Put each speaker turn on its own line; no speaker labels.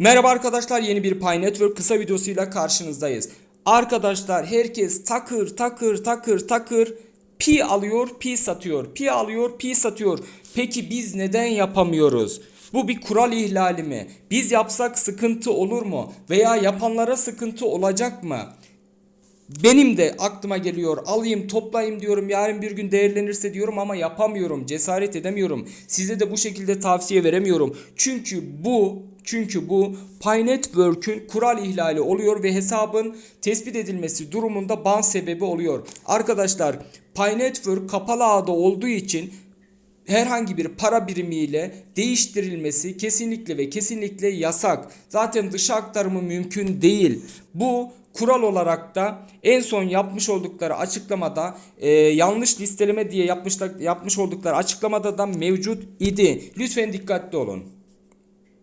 Merhaba arkadaşlar yeni bir Pi Network kısa videosuyla karşınızdayız. Arkadaşlar herkes takır takır takır takır pi alıyor pi satıyor pi alıyor pi satıyor. Peki biz neden yapamıyoruz? Bu bir kural ihlali mi? Biz yapsak sıkıntı olur mu? Veya yapanlara sıkıntı olacak mı? Benim de aklıma geliyor alayım toplayayım diyorum yarın bir gün değerlenirse diyorum ama yapamıyorum cesaret edemiyorum. Size de bu şekilde tavsiye veremiyorum. Çünkü bu çünkü bu Pi Network'ün kural ihlali oluyor ve hesabın tespit edilmesi durumunda ban sebebi oluyor. Arkadaşlar Pi Network kapalı ağda olduğu için herhangi bir para birimiyle değiştirilmesi kesinlikle ve kesinlikle yasak. Zaten dışa aktarımı mümkün değil. Bu kural olarak da en son yapmış oldukları açıklamada e, yanlış listeleme diye yapmışlar, yapmış oldukları açıklamada da mevcut idi. Lütfen dikkatli olun.